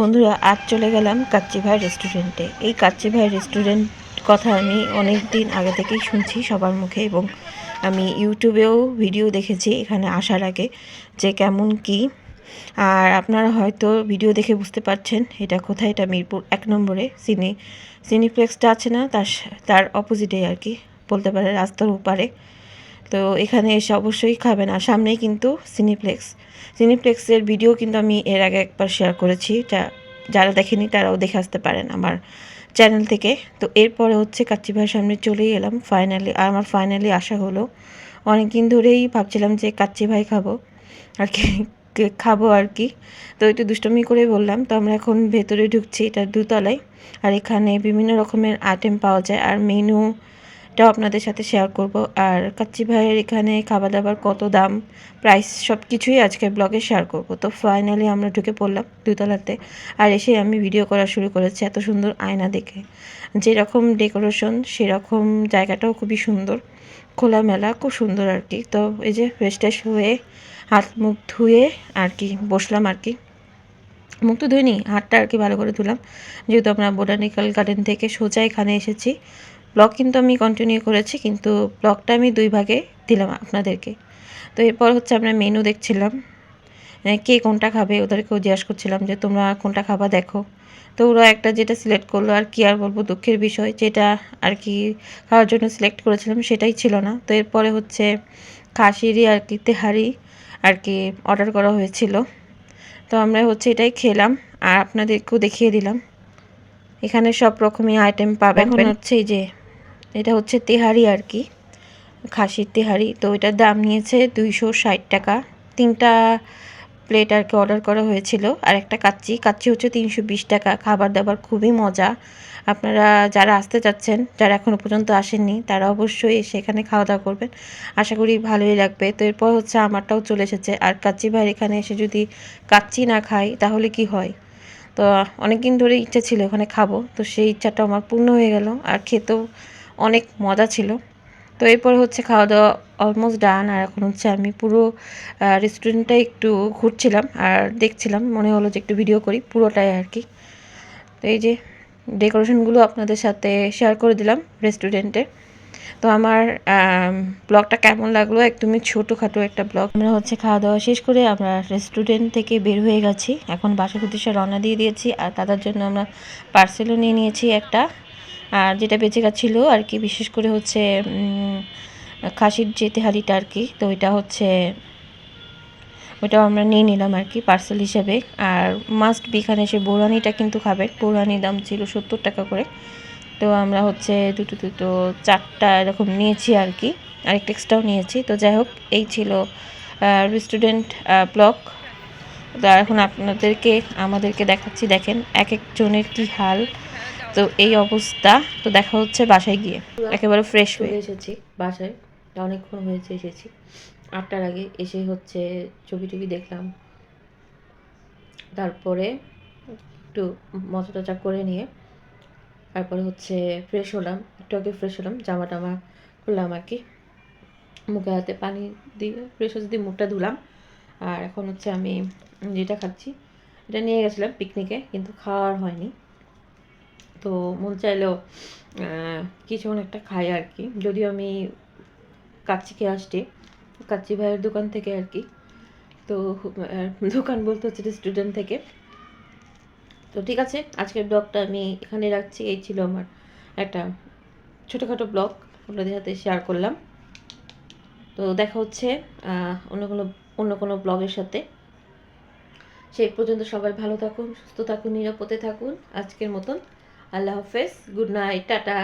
বন্ধুরা, আজ চলে গেলাম কাচ্চি ভাই রেস্টুরেন্টে এই কাচ্চি ভাই রেস্টুরেন্ট কথা আমি অনেক দিন আগে থেকেই শুনছি সবার মুখে এবং আমি ইউটিউবেও ভিডিও দেখেছি এখানে আসার আগে যে কেমন কি। আর আপনারা হয়তো ভিডিও দেখে বুঝতে পারছেন এটা কোথায়, এটা মিরপুর এক নম্বরে। সিনি সিনিপ্লেক্সটা আছে না, তার তার অপোজিটে আর কি। বলতে পারে রাস্তার ওপারে। তো এখানে এসে অবশ্যই খাবেন। আর সামনেই কিন্তু সিনিপ্লেক্স সিনিপ্লেক্সের ভিডিও কিন্তু আমি এর আগে একবার শেয়ার করেছি। যারা দেখেনি তারাও দেখে আসতে পারেন আমার চ্যানেল থেকে। তো এরপরে হচ্ছে কাচ্চি ভাইয়ের সামনে চলেই এলাম। ফাইনালি আর আমার ফাইনালি আসা হলো। অনেক দিন ধরেই ভাবছিলাম যে কাচ্চি ভাই খাব। আর কি খাব আর কি। তো একটু দুষ্টমি করে বললাম। তো আমরা এখন ভেতরে ঢুকছি। এটা দুতলায়। আর এখানে বিভিন্ন রকমের আইটেম পাওয়া যায়। আর মেনুটাও আপনাদের সাথে শেয়ার করব। আর কাচ্চি ভাইয়ের এখানে খাবার দাবার কত দাম প্রাইস সব কিছুই আজকে ব্লগে শেয়ার করব। তো ফাইনালি আমরা ঢুকে পড়লাম দুতলাতে আর এসে আমি ভিডিও করা শুরু করেছি এত সুন্দর আয়না দেখে। যেরকম ডেকোরেশন সেরকম জায়গাটাও খুবই সুন্দর, খোলামেলা, খুব সুন্দর আর কি। তো এই যে ফ্রেশ ট্রেশ হয়ে হাত মুখ ধুয়ে আর কি বসলাম আর কি। মুখ তো ধুইনি, হাতটা আর কি ভালো করে ধুলাম। যেহেতু আমরা বোটানিক্যাল গার্ডেন থেকে সোজা এখানে এসেছি ব্লগ কিন্তু আমি কন্টিনিউ করেছি কিন্তু ব্লগটা আমি দুই ভাগে দিলাম আপনাদেরকে। তো এরপর হচ্ছে আমরা মেনু দেখছিলাম কে কোনটা খাবে ওদেরকেও জিজ্ঞাসা করছিলাম যে তোমরা কোনটা খাবা দেখো। তো ওরা একটা যেটা সিলেক্ট করল আর কি আর বলব দুঃখের বিষয় যেটা আর কি খাওয়ার জন্য সিলেক্ট করেছিলাম সেটাই ছিল না। তো এরপরে হচ্ছে খাসিরই আর কি তেহারি আর কি অর্ডার করা হয়েছিল। তো আমরা হচ্ছে এটাই খেলাম আর আপনাদেরকেও দেখিয়ে দিলাম। এখানে সব রকমই আইটেম পাবেন। এখন হচ্ছে এই যে এটা হচ্ছে তেহারি আর কি, খাসির তেহারি। তো এটার দাম নিয়েছে দুইশো ষাট টাকা। তিনটা প্লেট আর কি অর্ডার করা হয়েছিল। আর একটা কাচ্চি কাচ্চি হচ্ছে তিনশো বিশ টাকা। খাবার দাবার খুবই মজা। আপনারা যারা আসতে চাচ্ছেন, যারা এখনও পর্যন্ত আসেননি, তারা অবশ্যই এসে এখানে খাওয়া দাওয়া করবেন। আশা করি ভালোই লাগবে। তো এরপর হচ্ছে আমারটাও চলে এসেছে। আর কাচ্চি ভাইয়ের এখানে এসে যদি কাচ্চি না খাই, তাহলে কি হয়? তো অনেক দিন ধরে ইচ্ছা ছিল ওখানে খাব। তো সেই ইচ্ছাটা আমার পূর্ণ হয়ে গেল। আর খেতেও অনেক মজা ছিল। তো এরপর হচ্ছে খাওয়া দাওয়া অলমোস্ট ডান আর এখন হচ্ছে আমি পুরো রেস্টুরেন্টটা একটু ঘুরছিলাম আর দেখছিলাম, মনে হলো যে একটু ভিডিও করি, পুরোটাই আর কি। তো এই যে ডেকোরেশনগুলো আপনাদের সাথে শেয়ার করে দিলাম রেস্টুরেন্টে তো আমার ব্লগটা কেমন লাগল? একদমই ছোটোখাটো একটা ব্লগ। আমরা হচ্ছে খাওয়া দাওয়া শেষ করে আমরা রেস্টুরেন্ট থেকে বের হয়ে গেছি। এখন বাসার উদ্দেশ্যে রওনা দিয়ে দিয়েছি, আর দাদার জন্য আমরা পার্সেলও নিয়ে নিয়েছি একটা। আর যেটা বেঁচে গেছিল আর কি, বিশেষ করে হচ্ছে খাসির যে তেহারিটা আর কি, তো ওইটা হচ্ছে, ওইটাও আমরা নিয়ে নিলাম আর কি পার্সেল হিসেবে। আর মাস্ট বি এখানে এসে বোরানিটা কিন্তু খাবেন বোরানির দাম ছিল সত্তর টাকা করে। তো আমরা হচ্ছে দুটো দুটো, চারটা এরকম নিয়েছি আর কি। আরেকটা এক্সট্রাও নিয়েছি। তো যাই হোক, এই ছিল রেস্টুরেন্ট ব্লক তো এখন আপনাদেরকে, আমাদেরকে দেখাচ্ছি, দেখেন এক একজনের কি হাল। তো এই অবস্থা তো দেখা হচ্ছে বাসায় গিয়ে। একেবারে ফ্রেশ হয়ে। এসেছি বাসায়। অনেকক্ষণ হয়েছে এসেছি। আটটার আগে এসে হচ্ছে ছবি টবি দেখলাম। তারপরে একটু মজা টজা করে নিয়ে তারপরে হচ্ছে ফ্রেশ হলাম। একটু আগে ফ্রেশ হলাম জামা টামা খুললাম আর কি। মুখে হাতে পানি দিয়ে ফ্রেশ হচ্ছে দিয়ে মুখটা ধুলাম। আর এখন হচ্ছে আমি যেটা খাচ্ছি এটা নিয়ে গেছিলাম পিকনিকে কিন্তু খাওয়ার হয়নি। তো মন আহ, কিছুক্ষণ একটা খাই আর কি যদিও আমি কাচ্চি খেয়ে আসছি কাচ্চি ভাইয়ের দোকান থেকে আর কি তো দোকান বলতে হচ্ছে রেস্টুরেন্ট থেকে। তো ঠিক আছে আজকের ব্লগটা আমি এখানে রাখছি। এই ছিল আমার একটা ছোটোখাটো ব্লগ আপনাদের সাথে শেয়ার করলাম। তো দেখা হচ্ছে অন্য কোনো অন্য কোনো ব্লগের সাথে। সেই পর্যন্ত সবাই ভালো থাকুন সুস্থ থাকুন নিরাপদে থাকুন আজকের মতন। আল্লাহ হাফেজ। Good night tata.